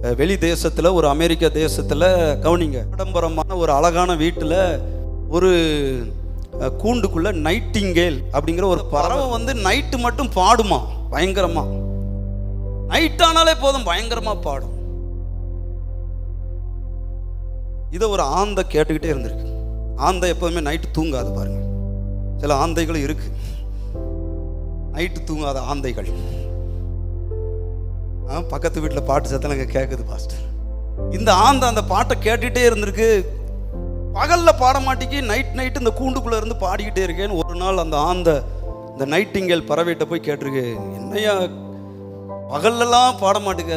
வெளி தேசத்தில் ஒரு அமெரிக்க தேசத்தில் கவனிங்க. ஆடம்பரமான ஒரு அழகான வீட்டில் ஒரு கூண்டுக்குள்ள நைட்டிங்கேல் அப்படிங்கிற ஒரு பறவை வந்து நைட்டு மட்டும் பாடுமா? பயங்கரமா. நைட் ஆனாலே போதும் பயங்கரமா பாடும். இதை ஒரு ஆந்தை கேட்டுக்கிட்டே இருந்திருக்கு. ஆந்தை எப்போதுமே நைட்டு தூங்காது பாருங்க. சில ஆந்தைகளும் இருக்கு. நைட்டு தூங்காத ஆந்தைகள். பக்கத்து வீட்டில் பாட்டு சத்தம் எனக்கு கேட்குது பாஸ்டர். இந்த ஆந்த அந்த பாட்டை கேட்டுகிட்டே இருந்திருக்கு. பகலில் பாட மாட்டேங்கி நைட் நைட்டு இந்த கூண்டுக்குள்ளே இருந்து பாடிக்கிட்டே இருக்கேன்னு ஒரு நாள் அந்த ஆந்தை இந்த நைட்டிங்கல் பறவைகிட்ட போய் கேட்டிருக்கு. என்னையா பகல்லலாம் பாட மாட்டேங்க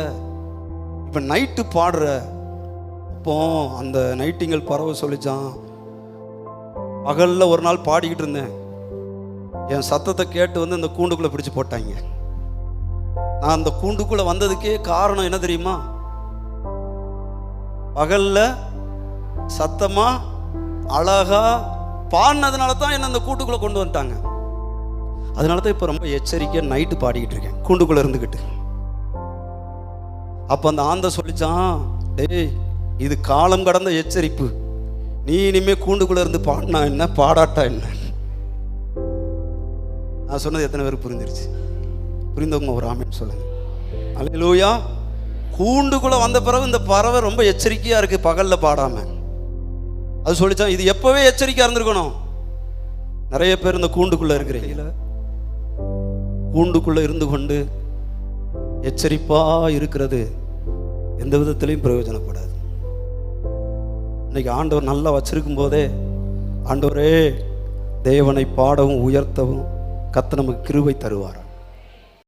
இப்போ நைட்டு பாடுற. அப்போ அந்த நைட்டிங்கல் பறவை சொல்லிச்சான் பகலில் ஒரு நாள் பாடிக்கிட்டு இருந்தேன். என் சத்தத்தை கேட்டு வந்து இந்த கூண்டுக்குள்ளே பிடிச்சு போட்டாங்க. நான் அந்த கூண்டுக்குள்ளே வந்ததுக்கே காரணம் என்ன தெரியுமா? பகல்ல சத்தமா அழகா பாடினதுனால தான் என்ன அந்த கூட்டுக்குள்ளே கொண்டு வந்துட்டாங்க. அதனால தான் இப்போ ரொம்ப எச்சரிக்கையாக நைட்டு பாடிக்கிட்டு இருக்கேன். கூண்டுக்குள்ளே இருந்துக்கிட்டு அப்போ அந்த ஆந்தை சொல்லிச்சான் டேய் இது காலம் கடந்த எச்சரிப்பு. நீ இனிமே கூண்டுக்குள்ளே இருந்து பாடினா என்ன? பாடாட்டா என்ன? நான் சொன்னது எத்தனை பேருக்கு புரிஞ்சிருச்சு. புரிந்தவங்க ஒரு ஆமென் சொல்லுங்க. அல்லேலூயா. கூண்டுக்குள்ளே வந்த பிறகு இந்த பறவை ரொம்ப எச்சரிக்கையாக இருக்கு பகல்ல பாடாம. அது சொல்லிச்சான் இது எப்பவே எச்சரிக்கையாக இருந்திருக்கணும். நிறைய பேர் இந்த கூண்டுக்குள்ளே இருக்கிறீங்கள கூண்டுக்குள்ளே இருந்து கொண்டு எச்சரிப்பா இருக்கிறது எந்த விதத்திலையும் பிரயோஜனப்படாது. இன்னைக்கு ஆண்டவர் நல்லா வச்சிருக்கும் போதே ஆண்டவரே தேவனை பாடவும் உயர்த்தவும் கத்த நமக்கு கிருபை தருவார்?